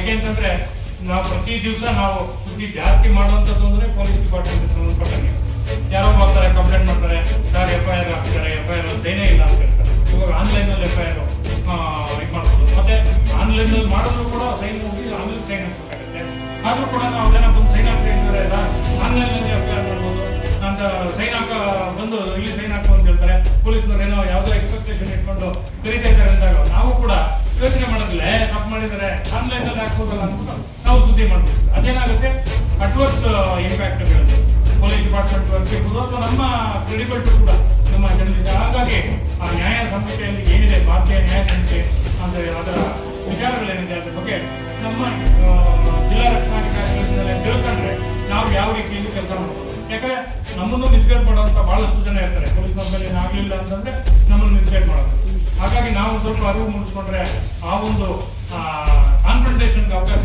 ಯಾಕೆಂತಂದ್ರೆ, ನಾವು ಪ್ರತಿ ದಿವಸ ನಾವು ಸುದ್ದಿ ಜಾಸ್ತಿ ಮಾಡುವಂಥದ್ದು ಅಂದ್ರೆ ಪೊಲೀಸ್ ಡಿಪಾರ್ಟ್ಮೆಂಟ್ ಸಂಬಂಧಪಟ್ಟಂಗೆ. ಯಾರೋ ಬರ್ತಾರೆ ಕಂಪ್ಲೇಂಟ್ ಮಾಡ್ತಾರೆ ಸರ್ ಎಫ್ ಐ ಆರ್ ಹಾಕ್ತಾರೆ ಎಫ್ ಐ ಆರ್ ಸೈನೇ ಇಲ್ಲ ಅಂತ ಹೇಳ್ತಾರೆ. ಇವಾಗ ಆನ್ಲೈನ್ ಅಲ್ಲಿ ಎಫ್ ಐ ಆರ್ ಇದು ಮಾಡ್ಬೋದು. ಮತ್ತೆ ಆನ್ಲೈನ್ನಲ್ಲಿ ಮಾಡಿದ್ರು ಕೂಡ ಸೈನ್ ಹೋಗಿ ಆನ್ಲೈನ್ ಸೈನ್ ಹಾಕ್ಬೇಕಾಗುತ್ತೆ. ಆದ್ರೂ ಕೂಡ ನಾವು ಅದೇನ ಬಂದು ಸೈನ್ ಹಾಕ್ತಾ ಇದ್ದಾರೆ ಆನ್ಲೈನ್ನಲ್ಲಿ ಎಫ್ ಐ ಆರ್ ಮಾಡ್ಬೋದು. ಅಂತ ಸೈನ್ ಹಾಕ, ಬಂದು ಇಲ್ಲಿ ಸೈನ್ ಹಾಕು ಅಂತ ಹೇಳ್ತಾರೆ. ಪೊಲೀಸ್ನವ್ರು ಏನೋ ಯಾವುದೋ ಎಕ್ಸ್ಪೆಕ್ಟೇಷನ್ ಇಟ್ಕೊಂಡು ಕರೀತಾ ಇದ್ದಾರೆ ಅಂದಾಗ ನಾವು ಕೂಡ ಯೋಚನೆ ಮಾಡೋದಿಲ್ಲ ತಪ್ಪು ಮಾಡಿದ್ದಾರೆ. ಆನ್ಲೈನ್ ಹಾಕ್ಬೋದಲ್ಲ ಅಂದ್ಬಿಟ್ಟು ನಾವು ಸುದ್ದಿ ಮಾಡ್ತೀವಿ ಅದೇನಾಗುತ್ತೆ? ಅಡ್ವರ್ಸ್ ಇಂಪ್ಯಾಕ್ಟ್ ಬೀಳುತ್ತೆ ಪೊಲೀಸ್ ಡಿಪಾರ್ಟ್ಮೆಂಟ್ ಬರ್ತಿರ್ಬೋದು ಅಥವಾ ನಮ್ಮ ಕ್ರೆಡಿಬಿಲಿಟಿ ಕೂಡ ನಮ್ಮ ಜನರಿಗೆ ಹಾಗಾಗಿ ಆ ನ್ಯಾಯ ಸಂಸ್ಥೆಯಲ್ಲಿ ಏನಿದೆ? ಭಾರತೀಯ ನ್ಯಾಯ ಸಂಸ್ಥೆ ಅಂದರೆ ಅದರ ವಿಚಾರಗಳೇನಿದೆ ಅದ್ರ ಬಗ್ಗೆ ನಮ್ಮ ಜಿಲ್ಲಾ ಜಿಲ್ಲಾ ರಕ್ಷಣಾಧಿಕಾರಿಗಳಿಂದಲೇ ತಿಳ್ಕೊಂಡ್ರೆ ನಾವು ಯಾವ ರೀತಿಯಲ್ಲಿ ಕೆಲಸ ಮಾಡ್ಬೋದು. ಯಾಕಂದ್ರೆ ನಮ್ಮನ್ನು ಮಿಸ್ಗೈಡ್ ಮಾಡುವಂತ ಬಹಳಷ್ಟು ಜನ ಇರ್ತಾರೆ. ಪೊಲೀಸ್ ಮೇಲೆ ಆಗ್ಲಿಲ್ಲ ಅಂತಂದ್ರೆ ನಮ್ಮನ್ನು ಮಿಸ್ಗೈಡ್ ಮಾಡೋದು. ಹಾಗಾಗಿ ನಾವು ಸ್ವಲ್ಪ ಅರಿವು ಮೂಡಿಸ್ಕೊಂಡ್ರೆ ಆ ಒಂದು ಕಾನ್ಫ್ರಂಟೇಷನ್ಗೆ ಅವಕಾಶ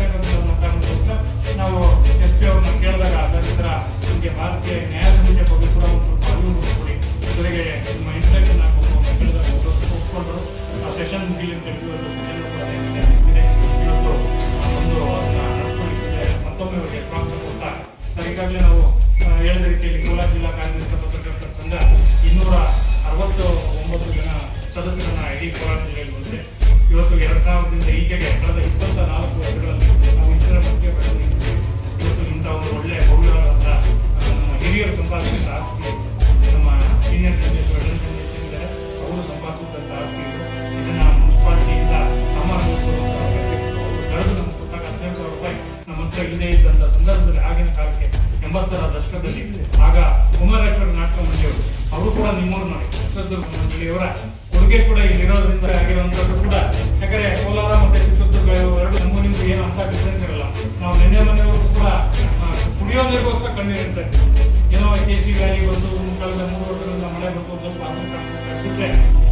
ಕಾರಣಕ್ಕೋಸ್ಕರ ನಾವು ಎಸ್ ಪಿ ಅವ್ರನ್ನ ಕೇಳಿದಾಗ ಅದರ ನಿಮಗೆ ಭಾರತೀಯ ನ್ಯಾಯ ಸಂಹಿತೆ ಬಗ್ಗೆ ಕೂಡ ಒಂದು ಅರಿವು ಮೂಡಿಸ್ಕೊಡಿ. ಜೊತೆಗೆ ನಿಮ್ಮ ಇಂಟ್ರಡಕ್ಷನ್ ಹಾಕಬೇಕು ಕೇಳಿದಾಗ ಒಪ್ಪಿಕೊಂಡು ಆ ಸೆಷನ್ ಮುಗಿಲಿ ಅಂತ ಇವತ್ತು ಕೂಡ ಒಂದು ಮತ್ತೊಮ್ಮೆ ಅವರಿಗೆ ಸ್ವಾಗತ ಕೊಡ್ತಾ ನಾವು ಹೇಳಿದ ರೀತಿಯಲ್ಲಿ ಕೋಲಾರ ಜಿಲ್ಲಾ ಕಾಂಗ್ರೆಸ್ ಪತ್ರಕರ್ತರ ಸಂಘ ಇನ್ನೂರ ಅರವತ್ತು ಒಂಬತ್ತು ಜನ ಸದಸ್ಯರನ್ನ ಇಡೀ ಕೋಲಾರ ಜಿಲ್ಲೆಯಲ್ಲಿ ಹೊಂದಿದೆ. ಇವತ್ತು ಎರಡು ಸಾವಿರದಿಂದ ಈಚೆಗೆ ಕಳೆದ ಇಪ್ಪತ್ತ ನಾಲ್ಕು ವರ್ಷಗಳಲ್ಲಿ ನಾವು ಇತರ ಬಗ್ಗೆ ಬೆಳೆದಿದ್ದೀವಿ. ಇವತ್ತು ಇಂಥ ಒಂದು ಒಳ್ಳೆಯ ಭವ್ಯವಾದಂಥ ಆ, ನಮ್ಮ ಹಿರಿಯರು ಸಂಪಾದಿಸಿದ ಆಸ್ತಿ ನಮ್ಮ ಸೀನಿಯರ್ ಜರ್ನಲಿಸ್ಟ್ ಇದ್ದಾರೆ ಅವರು ಸಂಪಾದಿಸಿದಂಥ ಆಸ್ತಿ ಇದನ್ನು ಮುನ್ಸಿಪಾಲಿಟಿಯಿಂದ ಕಳೆದು ನಮ್ಮ ಪುಸ್ತಕ ಹದಿನೆಂಟು ಸಾವಿರ ರೂಪಾಯಿ ನಮ್ಮ ಹತ್ರ ಇಲ್ಲದೆ ಇದ್ದಂಥ ಸಂದರ್ಭದಲ್ಲಿ ಆಗಿನ ಕಾಲಕ್ಕೆ ಎಂಬತ್ತರ ದಶಕದಲ್ಲಿ. ಆಗ ಕುಮಾರೇಶ್ವರ ನಾಟಕ ಮಂದಿಯವರು ಅವರು ಕೂಡ ನಿಮ್ಮೂರು ನೋಡಿ ಚಿತ್ರದುರ್ಗ ಮಂಡಳಿಯವರ ಕೂಡ ಇಲ್ಲಿರೋದ್ರಿಂದ ಆಗಿರುವಂಥದ್ದು ಕೂಡ. ಯಾಕಂದ್ರೆ ಕೋಲಾರ ಮತ್ತೆ ಚಿತ್ರದುರ್ಗ ಎರಡು ನಮ್ಮೂರಿಂದ ಏನು ಅಂತ ಡಿಫ್ರೆನ್ಸ್ ಇರಲ್ಲ ನಾವು ನಿನ್ನೆ ಮನೆಯವರು ಕೂಡ ಕುಡಿಯೋ ನೀರಿಗೋಸ್ಕರ ಕಣ್ಣೀರು ಇರ್ತಾ ಇದ್ವಿ. ಏನೋ ಕೆ ಸಿ ಗಾಳಿ ಬಂದು ಕಳೆದ ಮೂರು ವರ್ಷಗಳಿಂದ ಮಳೆ ಬಂದು ಒಂದ್ ಸ್ವಲ್ಪ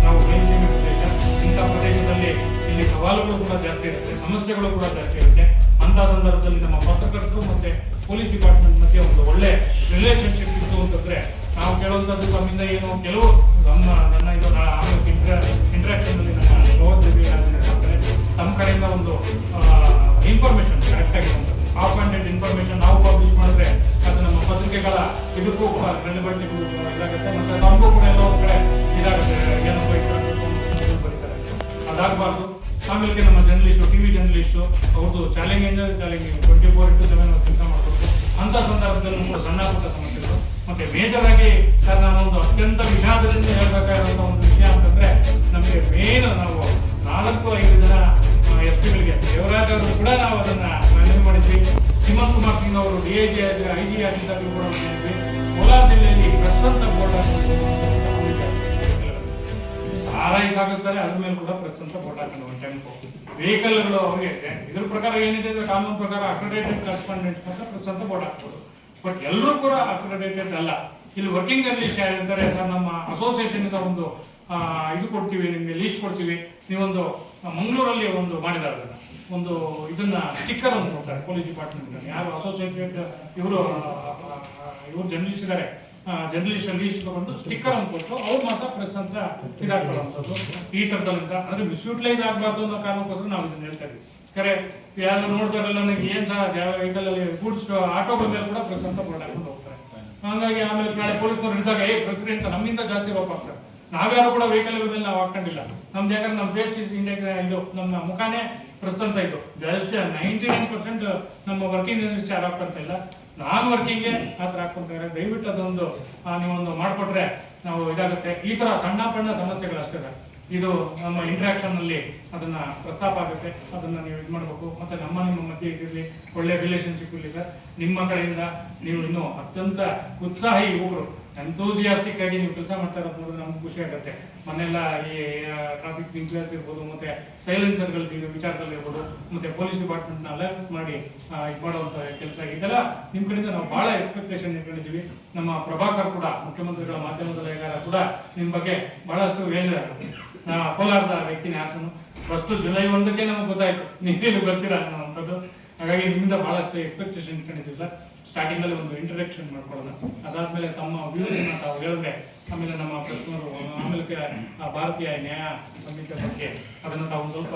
ನಾವು ಇಂಥ ಪ್ರದೇಶದಲ್ಲಿ ಇಲ್ಲಿ ಸವಾಲುಗಳು ಕೂಡ ಜಾಸ್ತಿ ಇರುತ್ತೆ, ಸಮಸ್ಯೆಗಳು ಕೂಡ ಜಾಸ್ತಿ ಇರುತ್ತೆ. ಅಂತ ಸಂದರ್ಭದಲ್ಲಿ ನಮ್ಮ ಪತ್ರಕರ್ತರು ಮತ್ತೆ ಪೊಲೀಸ್ ಡಿಪಾರ್ಟ್ಮೆಂಟ್ ಮಧ್ಯೆ ಒಂದು ಒಳ್ಳೆ ರಿಲೇಶನ್ಶಿಪ್ ಇತ್ತು ಅಂತಂದ್ರೆ ನಾವು ಕೇಳುವಂಥದ್ದು ತಮ್ಮಿಂದ ಏನು, ಕೆಲವು ನಮ್ಮ ನನ್ನ ಇದು ಇಂಟ್ರಾಕ್ಷನ್ ಅಲ್ಲಿ ನನ್ನ ಮಾಡ್ತಾರೆ ತಮ್ಮ ಕಡೆಯಿಂದ ಒಂದು ಇನ್ಫಾರ್ಮೇಷನ್ ಕರೆಕ್ಟಾಗಿ ಆಫ್ ಹ್ಯಾಂಡೆಡ್ ಇನ್ಫಾರ್ಮೇಶನ್ ನಾವು ಪಬ್ಲಿಷ್ ಮಾಡಿದ್ರೆ ಅದು ನಮ್ಮ ಪತ್ರಿಕೆಗಳ ಇದಕ್ಕೂ ಕೂಡ ಕ್ರೆಡಿಬಿಲಿಟಿ ಇದಾಗುತ್ತೆ. ಮತ್ತೆ ನಮಗೂ ಕೂಡ ಎಲ್ಲ ಒಂದ್ ಕಡೆ ಇದಾಗುತ್ತೆ. ಏನೋ ಬರೀತಾರೆ ಅದಾಗಬಾರ್ದು. ಆಮೇಲೆ ನಮ್ಮ ಜರ್ನಲಿಸ್ಟು ಟಿವಿ ಜರ್ನಲಿಸ್ಟು ಅವ್ರದ್ದು challenge challenging twenty four into seven ಕೆಲಸ ಮಾಡಬೇಕು ಅಂಥ ಸಂದರ್ಭದಲ್ಲೂ ಕೂಡ ಸಣ್ಣ ಪುಟ್ಟ ಸಮಸ್ಯೆಗಳು ಮತ್ತೆ ಮೇಜರ್ ಆಗಿ ಸರ್ ಒಂದು ಅತ್ಯಂತ ವಿಷಾದದಿಂದ ಹೇಳ್ಬೇಕಾಗಿರುವಂತ ಒಂದು ವಿಷಯ ಅಂತಂದ್ರೆ, ನಮಗೆ ಮೇನ್ ನಾವು ನಾಲ್ಕು, ಐದು ಜನ ಎಸ್ ಪಿಗಳಿಗೆ ದೇವರಾಜ್ ಅವರು ಕೂಡ ನಾವು ಅದನ್ನ ಮನವಿ ಮಾಡಿದ್ವಿ. ಹಿಮಂತ್ ಕುಮಾರ್ ಸಿಂಗ್ ಅವರು D I G I G ಆಗಿದ್ದಾಗಲೂ ಕೂಡ ಕೋಲಾರ ಜಿಲ್ಲೆಯಲ್ಲಿ ಪ್ರಸನ್ನ ಬೋರ್ಡ್ ಸಾರಾಯಿ ಸಾಗಿಸ್ತಾರೆ, ಅದ್ರ ಮೇಲೆ ಕೂಡ ಪ್ರಸಂತ ಬೋರ್ಡ್ ಹಾಕೊಂಡು ಒಂದು ಟೆಂಪು ವೆಹಿಕಲ್ಗಳು ಅವ್ರಿಗೆ ಇದೆ. ಇದ್ರ ಪ್ರಕಾರ ಏನಿದೆ? ಅಂದ್ರೆ ಕಾನೂನು ಪ್ರಕಾರ ಅಕ್ರೆಡೇಟೆಡ್ ಕರೆಸ್ಪಾಂಡೆಂಟ್ ಅಂತ ಪ್ರೆಸ್ ಅಂತ ಬೋರ್ಡ್ ಹಾಕ್ಬೋದು. ಬಟ್ ಎಲ್ಲರೂ ಕೂಡ ಅಕ್ರೆಡೇಟೆಡ್ ಅಲ್ಲ. ಇಲ್ಲಿ ವರ್ಕಿಂಗ್ ಜರ್ನಲಿಸ್ಟ್ ಹೇಳ್ತಾರೆ ಸರ್, ನಮ್ಮ ಅಸೋಸಿಯೇಷನ್ ಇಂದ ಒಂದು ಇದು ಕೊಡ್ತೀವಿ, ನಿಮಗೆ ಲೀಸ್ಟ್ ಕೊಡ್ತೀವಿ. ನೀವೊಂದು ಮಂಗಳೂರಲ್ಲಿ ಒಂದು ಮಾಡಿದ್ದಾರೆ ಒಂದು ಇದನ್ನ ಸ್ಟಿಕ್ಕರ್ ಅಂತ ಕೊಡ್ತಾರೆ ಪೊಲೀಸ್ ಡಿಪಾರ್ಟ್ಮೆಂಟ್ ಯಾರು ಅಸೋಸಿಯೇಟೆಡ್ ಇವರು ಇವರು ಜರ್ನಲಿಸ್ಟ್ ಇದ್ದಾರೆ ಜರ್ನಲಿಸ್ಟ್ ಲೀಸ್ಟ್ ತಗೊಂಡು ಸ್ಟಿಕ್ಕರ್ ಅಂತ ಕೊಟ್ಟು ಅವ್ರು ಮಾತ್ರ ಪ್ರೆಸ್ ಅಂತ ಇದಾಕೊಳ್ಳುವಂಥದ್ದು ಈ ಥರದಲ್ಲಿ ಅಂದ್ರೆ ಮಿಸ್ಯೂಟಿಲೈಸ್ ಆಗಬಾರ್ದು ಅನ್ನೋ ಕಾರಣಕ್ಕೋಸ್ಕರ ನಾವು ಇದನ್ನ ಹೇಳ್ತಾ ಇದ್ದೀವಿ. ಕರೆ ಯಾರು ನೋಡ್ತಾರಲ್ಲ ನನಗೆ ಏನ್ ಸಹ ಅಲ್ಲಿ ಗೂಡ್ಸ್ ಆಟೋ ಮೇಲೆ ಕೂಡ ಪ್ರೆಸ್ ಅಂತ ಬೋರ್ಡ್ ಹೋಗ್ತಾರೆ. ಹಾಗಾಗಿ ಆಮೇಲೆ ನಾಳೆ ಪೊಲೀಸ್ನವ್ರು ಇದ್ದಾಗ ಏ ಪ್ರೆಸಿಡೆಂಟ್, ನಮ್ಮಿಂದ ಜಾಸ್ತಿ ಹೋಗ್ತಾರೆ ನಾವ್ಯಾರು ಕೂಡ ವೆಹಿಕಲ್ ಮೇಲೆ ನಾವು ಹಾಕೊಂಡಿಲ್ಲ ನಮ್ದು ಯಾಕಂದ್ರೆ ನಮ್ಮ ಇಸ್ ಇಂಡಿಯಾ ಇದು, ನಮ್ಮ ಮುಖಾನೇ ಪ್ರೆಸ್ ಅಂತ ಇದು. ಜಾಸ್ತಿ ನೈಂಟಿ ನೈನ್ ಪರ್ಸೆಂಟ್ ನಮ್ಮ ವರ್ಕಿಂಗ್ ಯಾರು ಹಾಕೊಂತ ಇಲ್ಲ. ನಾನ್ ವರ್ಕಿಂಗ್ಗೆ ಆ ಥರ ಹಾಕೊಂತಾರೆ ದಯವಿಟ್ಟು ಅದೊಂದು ನೀವೊಂದು ಮಾಡಿಕೊಟ್ರೆ ನಾವು ಇದಾಗುತ್ತೆ. ಈ ತರ ಸಣ್ಣ ಪಣ್ಣ ಸಮಸ್ಯೆಗಳು ಅಷ್ಟೇ ಇದು ನಮ್ಮ ಇಂಟ್ರಾಕ್ಷನ್ ಅಲ್ಲಿ ಅದನ್ನ ಪ್ರಸ್ತಾಪ ಆಗುತ್ತೆ. ಅದನ್ನ ನೀವು ಇದು ಮಾಡಬೇಕು. ಮತ್ತೆ ನಮ್ಮ ನಿಮ್ಮ ಮಧ್ಯೆ ಇದಿರಲಿ ಒಳ್ಳೆ ರಿಲೇಶನ್ಶಿಪ್ ಇರಲಿ ಸರ್. ನಿಮ್ಮ ಕಡೆಯಿಂದ ನೀವು ಇನ್ನೂ ಅತ್ಯಂತ ಉತ್ಸಾಹಿ ಯುವಕರು. ಎಂತೂಸಿಯಾಸ್ಟಿಕ್ ಆಗಿ ನೀವು ಕೆಲಸ ಮಾಡ್ತಾ ಇರೋದು ನಮ್ಗೆ ಖುಷಿ ಆಗುತ್ತೆ. ಮನೆಲ್ಲ ಈ ಟ್ರಾಫಿಕ್ ಇನ್ಕ್ಲೇರ್ಸ್ ಇರ್ಬೋದು, ಮತ್ತೆ ಸೈಲೆನ್ಸರ್ಗಳ ವಿಚಾರದಲ್ಲಿ ಇರ್ಬೋದು, ಮತ್ತೆ ಪೊಲೀಸ್ ಡಿಪಾರ್ಟ್ಮೆಂಟ್ನ ಅಲರ್ಟ್ ಮಾಡಿ ಇದು ಮಾಡುವಂಥ ಕೆಲಸ. ಇದೆಲ್ಲ ನಿಮ್ಮ ಕಡೆಯಿಂದ ನಾವು ಬಹಳ ಎಕ್ಸ್ಪೆಕ್ಟೇಷನ್ ಇಟ್ಕೊಂಡಿದ್ದೀವಿ. ನಮ್ಮ ಪ್ರಭಾಕರ್ ಕೂಡ, ಮುಖ್ಯಮಂತ್ರಿಗಳ ಮಾಧ್ಯಮದ ಕೂಡ ನಿಮ್ಮ ಬಗ್ಗೆ ಬಹಳಷ್ಟು ಹೇಳಿದ್ದಾರೆ ಕೋಲಾರದ ವ್ಯಕ್ತಿನೇ ಆತನು. ಫಸ್ಟ್ ಜುಲೈ ಒಂದಕ್ಕೆ ನಮಗೆ ಗೊತ್ತಾಯ್ತು. ನೀವು ಬರ್ತೀರಾ ಅನ್ನೋವಂಥದ್ದು. ಹಾಗಾಗಿ ನಿಮ್ಮಿಂದ ಬಹಳಷ್ಟು ಎಕ್ಸ್ಪೆಕ್ಟೇಷನ್ ಇಟ್ಕೊಂಡಿದ್ದೀವಿ ಸರ್. ಸ್ಟಾರ್ಟಿಂಗ್ ಅಲ್ಲಿ ಒಂದು ಇಂಟ್ರಡಕ್ಷನ್ ಮಾಡ್ಕೊಳ್ಳೋಣ. ಅದಾದ್ಮೇಲೆ ತಮ್ಮ ವ್ಯೂಸ್ ತಾವು ಹೇಳಿದ್ರೆ ಆಮೇಲೆ ನಮ್ಮ ಪ್ರಶ್ನರು ಆಮೇಲೆ ಆ ಭಾರತೀಯ ನ್ಯಾಯ ಸಂಹಿತೆ ಬಗ್ಗೆ ಅದನ್ನು ತಾವು ಸ್ವಲ್ಪ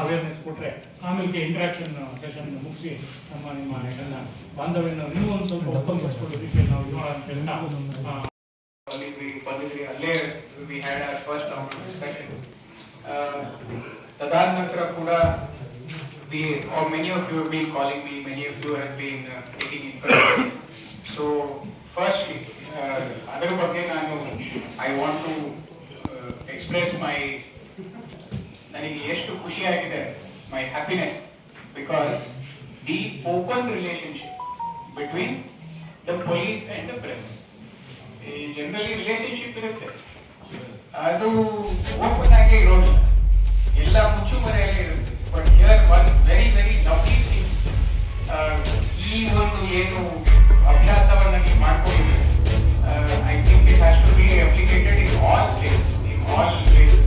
ಅವೇರ್ನೆಸ್ ಕೊಟ್ಟರೆ ಆಮೇಲೆ ಇಂಟ್ರಾಕ್ಷನ್ ಸೆಷನ್ ಮುಗಿಸಿ ನಮ್ಮ ನಿಮ್ಮ ಎಲ್ಲ ಬಾಂಧವ್ಯನ ಇನ್ನೂ ಒಂದು ಸ್ವಲ್ಪ ಉತ್ತಮಪಡಿಸ್ಕೊಳ್ಳೋ ರೀತಿಯಲ್ಲಿ ನಾವು ಇದು ಅಂತ ಹೇಳ್ತಾ ಅಲ್ಲಿ ವಿ ಹ್ಯಾಡ್ ಫಸ್ಟ್ ಡಿಸ್ಕಷನ್ ತದಾದ ನಂತರ ಕೂಡ we are many of you been calling me many of you have been taking information so firstly ಅದರ ಬಗ್ಗೆ ನಾನು I want to express my ನನಗೆ ಎಷ್ಟು ಖುಷಿಯಾಗಿದೆ my happiness because the open relationship between the police and the press ಈ generally relationship ಇರುತ್ತೆ. ಅದು open ಆಗೇ ಇರೋದಿಲ್ಲ. ಎಲ್ಲ ಮುಚ್ಚುಮರೆಯಲ್ಲೇ ಇರುತ್ತೆ. But here one very very lovely thing ಈ ಒಂದು ಏನು ಅಭ್ಯಾಸವನ್ನು ನೀವು ಮಾಡ್ಕೊಂಡಿದ್ದೀರಿ I think it has to be applicated in all places in all places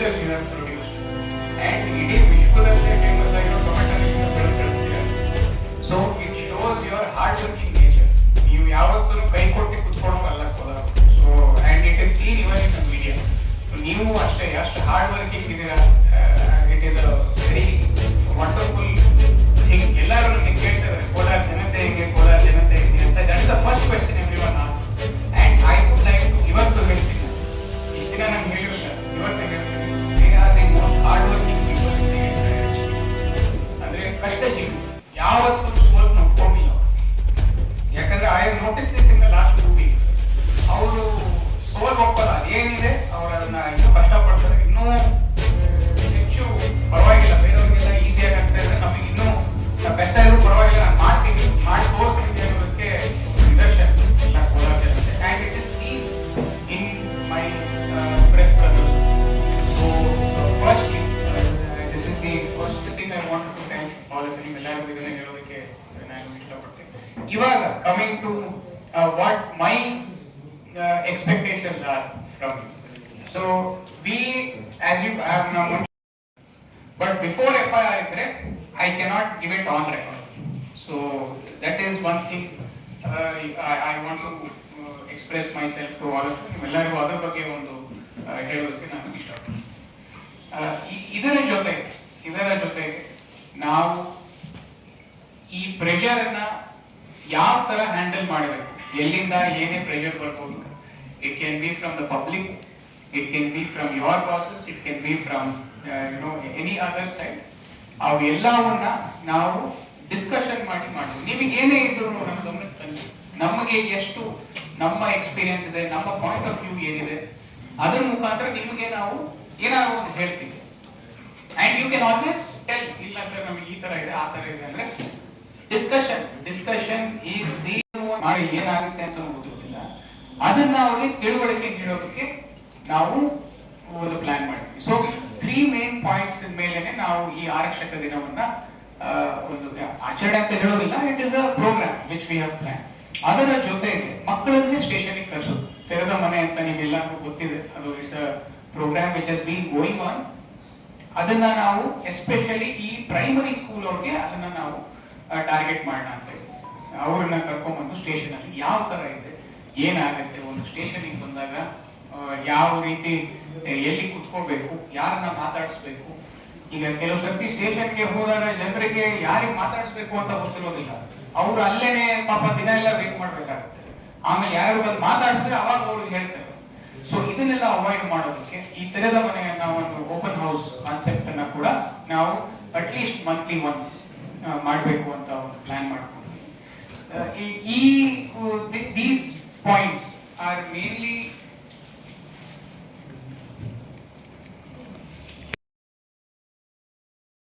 pictures you have produced. And it is we as you ನಮ್ಮ but before F I R ಇದ್ರೆ I cannot give it on record so that is one thing I want to express myself to all ನಿಮ್ಮೆಲ್ಲರಿಗೂ ಅದ್ರ ಬಗ್ಗೆ ಒಂದು ಆ, ಹೇಳೋದಕ್ಕೆ ನಾನು ಇಷ್ಟಪಡ್ತೀನಿ ಇದರ ಜೊತೆಗೆ ಇದರ ಜೊತೆಗೆ ನಾವು ಈ ಪ್ರೆಷರ್ ಯಾವ ತರ ಹ್ಯಾಂಡಲ್ ಮಾಡಬೇಕು ಎಲ್ಲಿಂದ ಏನೇ ಪ್ರೆಷರ್ ಬರ್ಬೋದು it can be from the public it can be from your bosses it can be from no any other side ಅವು ಎಲ್ಲವನ್ನ ನಾವು ಡಿಸ್ಕಷನ್ ಮಾಡಿ ಮಾಡ್ತೀವಿ. ನಿಮಗೆ ಏನೇ ಇದ್ರು ನಮ್ಮ ಗಮನಕ್ಕೆ ತಂದು, ನಮಗೆ ಎಷ್ಟು ನಮ್ಮ ಎಕ್ಸ್ಪೀರಿಯನ್ಸ್ ಇದೆ, ನಮ್ಮ ಪಾಯಿಂಟ್ ಆಫ್ ವ್ಯೂ ಏನಿದೆ, ಅದ್ರ ಮುಖಾಂತರ ನಿಮಗೆ ನಾವು ಏನಾದ್ರು ಒಂದು ಹೇಳ್ತೀವಿ. And you can always tell ಇಲ್ಲ ಸರ್, ನಮಗೆ ಈ ತರ ಇದೆ, ಆ ತರ ಇದೆ ಅಂದ್ರೆ ಡಿಸ್ಕಷನ್ ಡಿಸ್ಕಷನ್ ಈಸ್ ದಿ ಏನಾಗುತ್ತೆ ಅಂತ ಗೊತ್ತಿಲ್ಲ ಅದನ್ನ ಅವ್ರಿಗೆ ತಿಳುವಳಿಕೆ ನೀಡೋದಕ್ಕೆ ನಾವು ಒಂದು ಪ್ಲಾನ್ ಮಾಡಿದ್ವಿ ಸೊ ತ್ರೀ ಮೇನ್ ಪಾಯಿಂಟ್ಸ್ ಮೇಲೆನೆ ನಾವು ಈ ಆರಕ್ಷಕ ದಿನವನ್ನ ಒಂದು ಆಚರಣೆ ಅಂತ ಹೇಳೋದಿಲ್ಲ. It is a programme which we have plan ಅದರ ಜೊತೆಗೆ ಮಕ್ಕಳನ್ನೇ ಸ್ಟೇಷನ್ಗೆ ಕರೆಸೋದು. ತೆರೆದ ಮನೆ ಅಂತ ನಿಮ್ಗೆಲ್ಲರಿಗೂ ಗೊತ್ತಿದೆ. ಅದು it's a programme which has been going on ಅದನ್ನ ನಾವು ಎಸ್ಪೆಷಲಿ ಈ ಪ್ರೈಮರಿ ಸ್ಕೂಲ್ ಅವ್ರಿಗೆ ಅದನ್ನ ನಾವು ಟಾರ್ಗೆಟ್ ಮಾಡೋಣ ಅಂತ ಅವರನ್ನ ಕರ್ಕೊಂಡ್ಬಂದು ಸ್ಟೇಷನ್ ಅಲ್ಲಿ ಯಾವ ತರ ಇದೆ, ಏನಾಗುತ್ತೆ, ಒಂದು ಸ್ಟೇಷನಿಗೆ ಬಂದಾಗ ಯಾವ ರೀತಿ ಎಲ್ಲಿ ಕುತ್ಕೋಬೇಕು, ಯಾರನ್ನ ಮಾತಾಡಿಸ್ಬೇಕು? ಈಗ ಕೆಲವು ಸರ್ತಿ ಸ್ಟೇಷನ್ಗೆ ಹೋದಾಗ ಜನರಿಗೆ ಯಾರಿಗೆ ಮಾತಾಡಿಸ್ಬೇಕು ಅಂತ ಗೊತ್ತಿರೋದಿಲ್ಲ. ಅವ್ರು ಅಲ್ಲೇನೆ ಪಾಪ ದಿನ ಎಲ್ಲ ವೇಟ್ ಮಾಡ್ಬೇಕಾಗುತ್ತೆ. ಆಮೇಲೆ ಯಾರು ಬಂದು ಮಾತಾಡಿಸಿದ್ರೆ ಅವಾಗ ಅವ್ರಿಗೆ ಹೇಳ್ತಾರೆ. ಸೊ ಇದನ್ನೆಲ್ಲ ಅವಾಯ್ಡ್ ಮಾಡೋದಕ್ಕೆ ಈ ತೆರೆದ ಮನೆಯನ್ನ ಒಂದು ಓಪನ್ ಹೌಸ್ ಕಾನ್ಸೆಪ್ಟ್ ಅನ್ನ ಕೂಡ ನಾವು ಅಟ್ಲೀಸ್ಟ್ ಮಂತ್ಲಿ ಒನ್ಸ್ ಮಾಡಬೇಕು ಅಂತ ಒಂದು ಪ್ಲಾನ್ ಮಾಡ್ಕೊಂಡ್ವಿ. ಈ- ದೀಸ್ ಪಾಯಿಂಟ್ಸ್